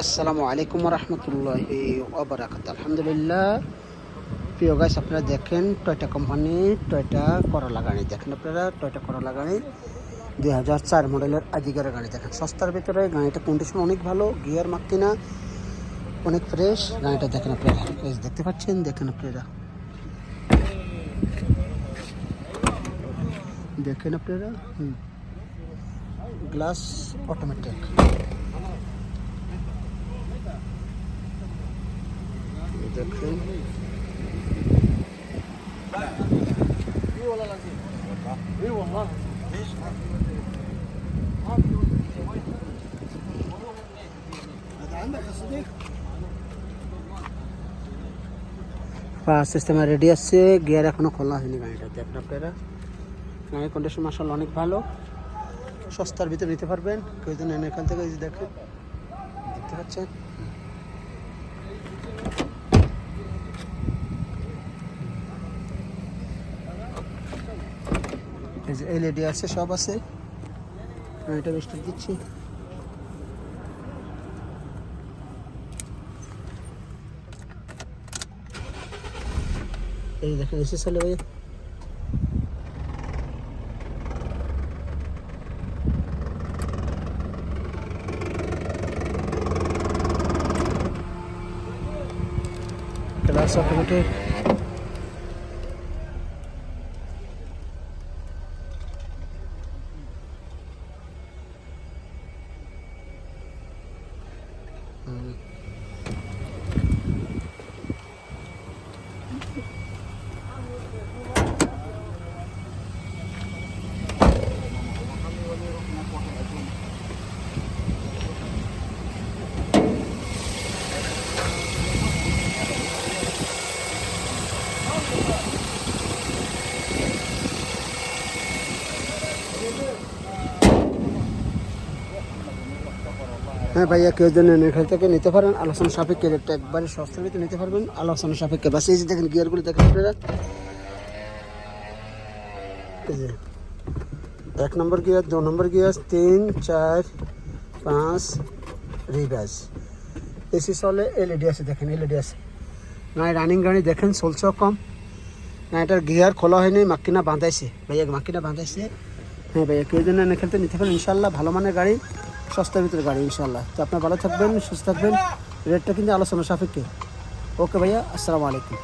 আসসালামু আলাইকুম রহমতুল্লাহ ওবরাকাত আলহামদুলিল্লাহ। প্রিয় গাইস আপনারা দেখেন টয়টা কোম্পানি টয়টা করলা গাড়ি। দেখেন আপনারা টয়টা করলা গাড়ি, দুই হাজার চার মডেলের আজিকার গাড়ি। দেখেন সস্তার ভিতরে গাড়িটা কন্ডিশন অনেক ভালো গিয়ার মাক্কিনা অনেক ফ্রেশ গাড়িটা দেখেন আপনারা। ফ্রেশ দেখতে পাচ্ছেন? দেখেন আপনারা। দেখেন আপনারা? গ্লাস অটোমেটিক দেখেন। পাওয়ার সিস্টেমে রেডি আসছে গিয়ার এখনও খোলা হয়নি গাড়িটা দেখেন আপনারা। গাড়ির কন্ডিশন মাসাল অনেক ভালো। সস্তার ভিতরে নিতে পারবেন। কেউ যেন এখান থেকে দেখেন। দেখতে পাচ্ছেন? এই যে এলইডি আছে, সব আছে। আমি এটা বেস্ট দিচ্ছি। এই দেখেন এসে চলে ভাই। ক্লাস অটোমেটিক হ্যাঁ ভাইয়া, কেউ যেন এখান থেকে নিতে পারেন। আলোচনা সাপেক্ষে রেটটা একবারে সস্তার ভিতরে নিতে পারবেন। আলোচনা সাপেক্ষে বাস এই যে দেখেন, গিয়ারগুলো দেখেন আপনারা। এক নম্বর গিয়ার, দু নম্বর গিয়ার, তিন, চার, পাঁচ রিভার্স এসি চলে এলইডি আছে, দেখেন এলইডি আছে। না রানিং গাড়ি দেখেন, চলছে কম। না এটার গিয়ার খোলা হয়নি, মাকিনা বাঁধাইছে। ভাইয়া, মাকিনা বাঁধাইছে। হ্যাঁ ভাইয়া, কেউ যেন এখান থেকে নিতে পারেন। ইনশাল্লাহ ভালো মানের গাড়ি। সস্তার ভিতরে গাড়ি ইনশাল্লাহ তো আপনার ভালো থাকবেন, সুস্থ থাকবেন। রেটটা কিন্তু আলোচনা সাপেক্ষে। ওকে ভাইয়া, আসসালামু আলাইকুম।